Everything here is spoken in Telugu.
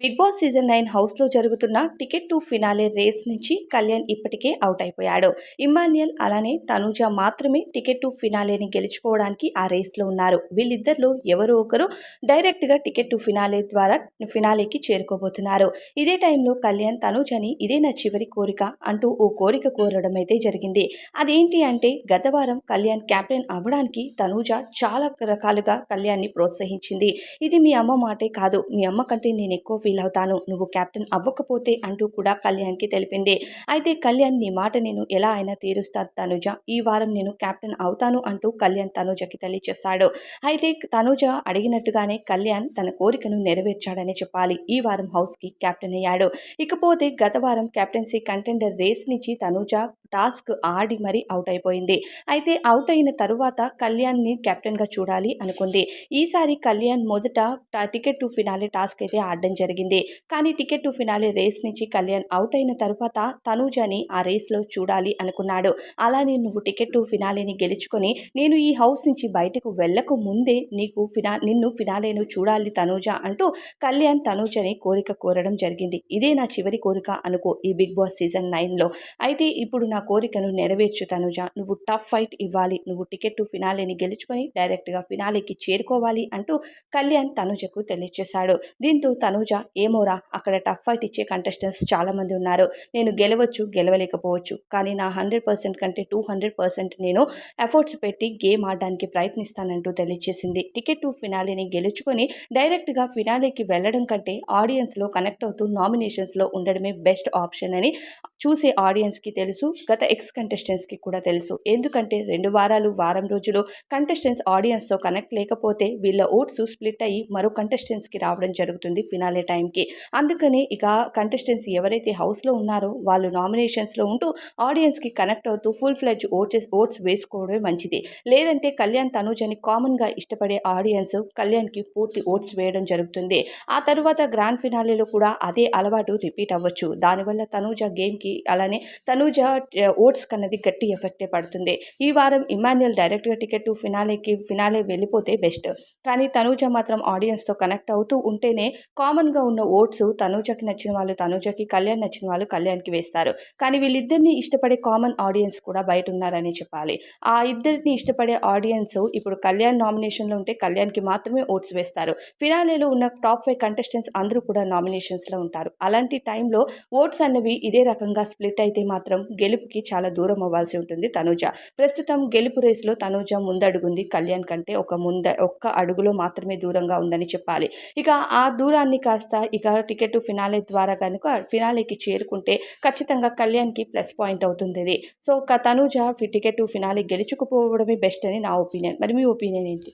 బిగ్ బాస్ సీజన్ నైన్ హౌస్లో జరుగుతున్న టికెట్ టు ఫినాలే రేస్ నుంచి కళ్యాణ్ ఇప్పటికే అవుట్ అయిపోయాడు. ఇమాన్యుయల్ అలానే తనూజ మాత్రమే టికెట్ టు ఫినాలేని గెలుచుకోవడానికి ఆ రేస్లో ఉన్నారు. వీళ్ళిద్దరిలో ఎవరో ఒకరు డైరెక్ట్గా టికెట్ టు ఫినాలే ద్వారా ఫినాలేకి చేరుకోబోతున్నారు. ఇదే టైంలో కళ్యాణ్ తనూజని ఇదే నా చివరి కోరిక అంటూ ఓ కోరిక కోరడం అయితే జరిగింది. అదేంటి అంటే గత వారం కళ్యాణ్ క్యాప్టెన్ అవ్వడానికి తనూజ చాలా రకాలుగా కళ్యాణ్ని ప్రోత్సహించింది. ఇది మీ అమ్మ మాటే కాదు మీ అమ్మ కంటే నేను ఎక్కువ ఫీల్ అవుతాను నువ్వు కెప్టెన్ అవ్వకపోతే అంటూ కూడా కళ్యాణ్కి తెలిపింది. అయితే కళ్యాణ్ నీ మాట నేను ఎలా అయినా తీరుస్తాను తనుజ. ఈ వారం నేను కెప్టెన్ అవుతాను అంటూ కళ్యాణ్ తనుజకి తెలియచేశాడు. అయితే తనుజ అడిగినట్టుగానే కళ్యాణ్ తన కోరికను నెరవేర్చాడని చెప్పాలి. ఈ వారం హౌస్కి కెప్టెన్ అయ్యాడు. ఇకపోతే గత వారం కెప్టెన్సీ కంటెండర్ రేస్ నుంచి తనుజ టాస్క్ ఆడి మరీ అవుట్ అయిపోయింది. అయితే అవుట్ అయిన తరువాత కళ్యాణ్ని కెప్టెన్గా చూడాలి అనుకుంది. ఈసారి కళ్యాణ్ మొదట టికెట్ టు ఫినాలే టాస్క్ అయితే ఆడడం జరిగింది. కానీ టికెట్ టు ఫినాలే రేస్ నుంచి కళ్యాణ్ అవుట్ అయిన తరువాత తనూజని ఆ రేస్లో చూడాలి అనుకున్నాడు. అలానే నువ్వు టికెట్ టు ఫినాలేని గెలుచుకొని నేను ఈ హౌస్ నుంచి బయటకు వెళ్ళక ముందే నీకు ఫినా నిన్ను ఫినాలేను చూడాలి తనూజ అంటూ కళ్యాణ్ తనూజని కోరిక కోరడం జరిగింది. ఇదే నా చివరి కోరిక అనుకో ఈ బిగ్ బాస్ సీజన్ నైన్లో. అయితే ఇప్పుడు నా నా కోరికను నెరవేర్చు తనుజ నువ్వు టఫ్ ఫైట్ ఇవ్వాలి. నువ్వు టికెట్ టు ఫినాలేని గెలుచుకొని డైరెక్ట్గా ఫినాలేకి చేరుకోవాలి అంటూ కళ్యాణ్ తనుజకు తెలియచేశాడు. దీంతో తనుజ ఏమోరా అక్కడ టఫ్ ఫైట్ ఇచ్చే కంటెస్టెంట్స్ చాలామంది ఉన్నారు. నేను గెలవచ్చు గెలవలేకపోవచ్చు. కానీ నా హండ్రెడ్ పర్సెంట్ కంటే టూ హండ్రెడ్ పర్సెంట్ నేను ఎఫర్ట్స్ పెట్టి గేమ్ ఆడడానికి ప్రయత్నిస్తానంటూ తెలియజేసింది టికెట్ టు ఫినాలేని గెలుచుకొని డైరెక్ట్గా ఫినాలేకి వెళ్ళడం కంటే ఆడియన్స్లో కనెక్ట్ అవుతూ నామినేషన్స్లో ఉండడమే బెస్ట్ ఆప్షన్ అని చూసే ఆడియన్స్కి తెలుసు. గత ఎక్స్ కంటెస్టెంట్స్కి కూడా తెలుసు. ఎందుకంటే రెండు వారాలు వారం రోజులు కంటెస్టెంట్స్ ఆడియన్స్తో కనెక్ట్ లేకపోతే వీళ్ళ ఓట్స్ స్ప్లిట్ అయ్యి మరో కంటెస్టెంట్స్కి రావడం జరుగుతుంది ఫినాలే టైంకి అందుకని ఇక కంటెస్టెంట్స్ ఎవరైతే హౌస్లో ఉన్నారో వాళ్ళు నామినేషన్స్లో ఉంటూ ఆడియన్స్కి కనెక్ట్ అవుతూ ఫుల్ ఫ్లెడ్జ్ ఓట్స్ ఓట్స్ వేసుకోవడమే మంచిది. లేదంటే కళ్యాణ్ తనూజ్ అని కామన్గా ఇష్టపడే ఆడియన్స్ కళ్యాణ్కి పూర్తి ఓట్స్ వేయడం జరుగుతుంది. ఆ తర్వాత గ్రాండ్ ఫినాలేలో కూడా అదే అలవాటు రిపీట్ అవ్వచ్చు. దానివల్ల తనూజ గేమ్కి అలానే తనూజ ఓట్స్ కన్నది గట్టి ఎఫెక్టే పడుతుంది. ఈ వారం ఇమాన్యుయల్ డైరెక్ట్గా టికెట్ ఫినాలేకి ఫినాలే వెళ్ళిపోతే బెస్ట్. కానీ తనూజ మాత్రం ఆడియన్స్తో కనెక్ట్ అవుతూ ఉంటేనే కామన్గా ఉన్న ఓట్స్ తనూజకి నచ్చిన వాళ్ళు తనూజకి కళ్యాణ్ నచ్చిన వాళ్ళు కళ్యాణ్కి వేస్తారు. కానీ వీళ్ళిద్దరిని ఇష్టపడే కామన్ ఆడియన్స్ కూడా బయట ఉన్నారని చెప్పాలి. ఆ ఇద్దరిని ఇష్టపడే ఆడియన్స్ ఇప్పుడు కళ్యాణ్ నామినేషన్లో ఉంటే కళ్యాణ్కి మాత్రమే ఓట్స్ వేస్తారు. ఫినాలేలో ఉన్న టాప్ ఫైవ్ కంటెస్టెంట్స్ అందరూ కూడా నామినేషన్స్లో ఉంటారు. అలాంటి టైంలో ఓట్స్ అన్నవి ఇదే రకంగా స్ప్లిట్ అయితే మాత్రం గెలుపు గెలుపుకి చాలా దూరం అవ్వాల్సి ఉంటుంది. తనూజ. ప్రస్తుతం గెలుపు రేసులో తనూజ ముందడుగుంది. కళ్యాణ్ కంటే ఒక ముంద ఒక్క అడుగులో మాత్రమే దూరంగా ఉందని చెప్పాలి. ఇక ఆ దూరాన్ని కాస్త ఇక టికెట్ ఫినాలే ద్వారా కనుక ఫినాలేకి చేరుకుంటే ఖచ్చితంగా కళ్యాణ్కి ప్లస్ పాయింట్ అవుతుంది ఇది సో తనూజ టికెట్ ఫినాలే గెలుచుకుపోవడమే బెస్ట్ అని నా ఒపీనియన్. మరి మీ ఒపీనియన్ ఏంటి?